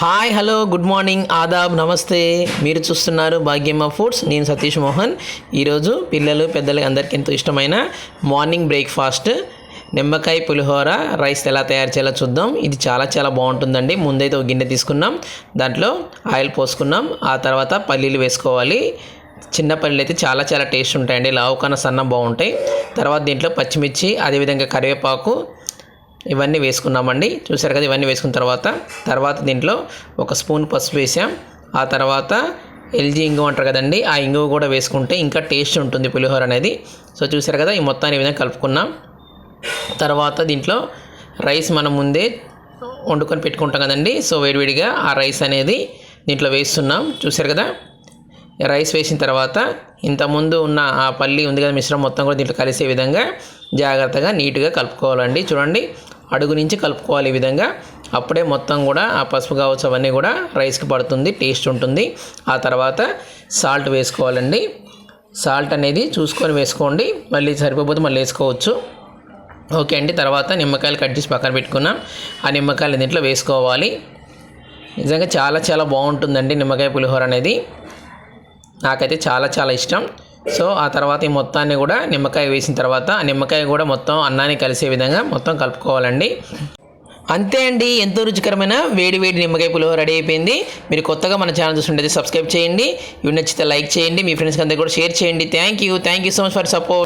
Hi hello good morning ఆదాబ్ నమస్తే. మీరు చూస్తున్నారు భాగ్యమ్మ ఫుడ్స్ నేను సతీష్ మోహన్. ఈరోజు పిల్లలు పెద్దలు అందరికీ ఎంతో ఇష్టమైన మార్నింగ్ బ్రేక్ఫాస్ట్ నిమ్మకాయ పులిహోర రైస్ ఎలా తయారు చేయాలో చూద్దాం. ఇది చాలా చాలా బాగుంటుందండి. ముందైతే ఒక గిన్నె తీసుకున్నాం. దాంట్లో ఆయిల్ పోసుకున్నాం. ఆ తర్వాత పల్లీలు వేసుకోవాలి. చిన్న పల్లీలు అయితే చాలా చాలా టేస్ట్ ఉంటాయండి. లావు కన్నా సన్న బాగుంటాయి. తర్వాత దీంట్లో పచ్చిమిర్చి అదేవిధంగా కరివేపాకు ఇవన్నీ వేసుకున్నామండి. చూసారు కదా ఇవన్నీ వేసుకున్న తర్వాత తర్వాత దీంట్లో ఒక స్పూన్ పసుపు వేసాం. ఆ తర్వాత ఎల్జీ ఇంగువ అంటారు కదండి ఆ ఇంగువ కూడా వేసుకుంటే ఇంకా టేస్ట్ ఉంటుంది పులిహోర అనేది. సో చూసారు కదా ఈ మొత్తాన్ని ఈ విధంగా కలుపుకున్నాం. తర్వాత దీంట్లో రైస్ మనం ముందే వండుకొని పెట్టుకుంటాం కదండి. సో వేడివేడిగా ఆ రైస్ అనేది దీంట్లో వేస్తున్నాం. చూసారు కదా రైస్ వేసిన తర్వాత ఇంతకుముందు ఉన్న ఆ పల్లి ఉంది కదా మిశ్రమం మొత్తం కూడా దీంట్లో కలిసే విధంగా జాగ్రత్తగా నీట్గా కలుపుకోవాలండి. చూడండి అడుగు నుంచి కలుపుకోవాలి ఈ విధంగా. అప్పుడే మొత్తం కూడా ఆ పసుపు కావచ్చు అవన్నీ కూడా రైస్కి పడుతుంది టేస్ట్ ఉంటుంది. ఆ తర్వాత సాల్ట్ వేసుకోవాలండి. సాల్ట్ అనేది చూసుకొని వేసుకోండి. మళ్ళీ సరిపోతే మళ్ళీ వేసుకోవచ్చు. ఓకే అండి తర్వాత నిమ్మకాయలు కట్ చేసి పక్కన పెట్టుకున్నాం. ఆ నిమ్మకాయలు దీంట్లో వేసుకోవాలి. నిజంగా చాలా చాలా బాగుంటుందండి నిమ్మకాయ పులిహోర అనేది. నాకైతే చాలా చాలా ఇష్టం. సో ఆ తర్వాత ఈ మొత్తాన్ని కూడా నిమ్మకాయ వేసిన తర్వాత ఆ నిమ్మకాయ కూడా మొత్తం అన్నాన్ని కలిసే విధంగా మొత్తం కలుపుకోవాలండి. అంతే అండి ఎంతో రుచికరమైన వేడి వేడి నిమ్మకాయ పులిహోర రెడీ అయిపోయింది. మీరు కొత్తగా మన ఛానల్ చూస్తుంటే సబ్స్క్రైబ్ చేయండి. ఇవి నచ్చితే లైక్ చేయండి. మీ ఫ్రెండ్స్కి అందరికీ కూడా షేర్ చేయండి. Thank you. Thank you so much for support.